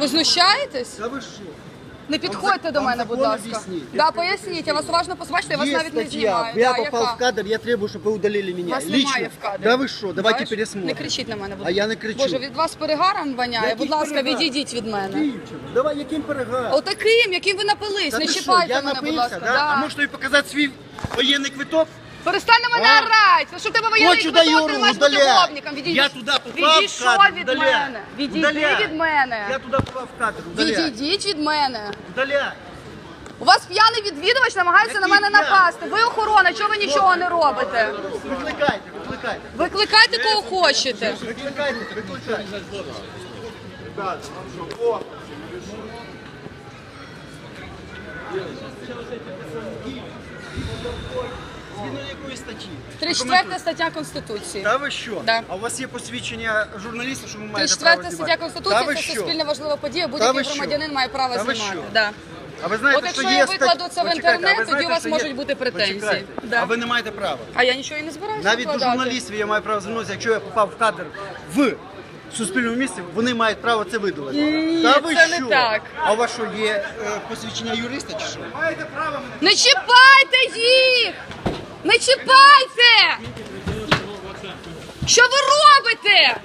Ви знущаєтесь? Та ви що? Не підходьте до мене, будь ласка. Да, поясніть, я вас уважно послухайте, я вас Есть навіть не статья. знімаю. Я Да, попал яка? в кадр, я требую, чтобы вы удалили меня. Вас Лично. немає в кадрі. Да ви що? Давайте пересмотрим. Не кричіть на мене, будь А я не кричу. Боже, від вас перегаром воняє. Будь ласка, перегар? відійдіть від мене. Київчина. Давай, яким перегаром? Отаким, яким ви напились. Та не ти що, чіпайте я мене, будь ласка. Да. А може тобі показати свій воєнний квиток? Перестань на мене орати! Що в тебе воєнний Хочу квиток, даю, ти маєш бути удаляй. гопником. Відійди. Я туди попав Відійшов в кадр, від удаляй. мене. Відійди Удаляй. від мене. Я туди попав в кадр. Удаляй. Відійдіть від мене. Удаляй. У вас п'яний відвідувач намагається на Який мене п'яний? напасти. Ви охорона, чого ви нічого не робите? Викликайте, викликайте. Викликайте кого хочете. Викликайте, викликайте. Що. Згідно якої статті? 34 стаття Конституції. Та ви що? Да. А у вас є посвідчення журналіста, що ви маєте 34 право стаття знімати? Та Конституції це що? суспільно важлива подія. Та Будь-який що? громадянин має право Та ви знімати. що? Да. А ви знаєте, От що якщо є я викладу це в Почекайте, а ви інтернет, тоді знаєте, у вас що можуть бути претензії. Почекайте. Да. А ви не маєте права. А я нічого і не збираюся Навіть до викладати. журналістів я маю право звернутися, якщо я попав в кадр в суспільному місці, вони мають право це видалити. Ні, Та ви це не що? так. А у вас що, є е, посвідчення юриста чи що? Не чіпайте їх! Не чіпайте! Що ви робите?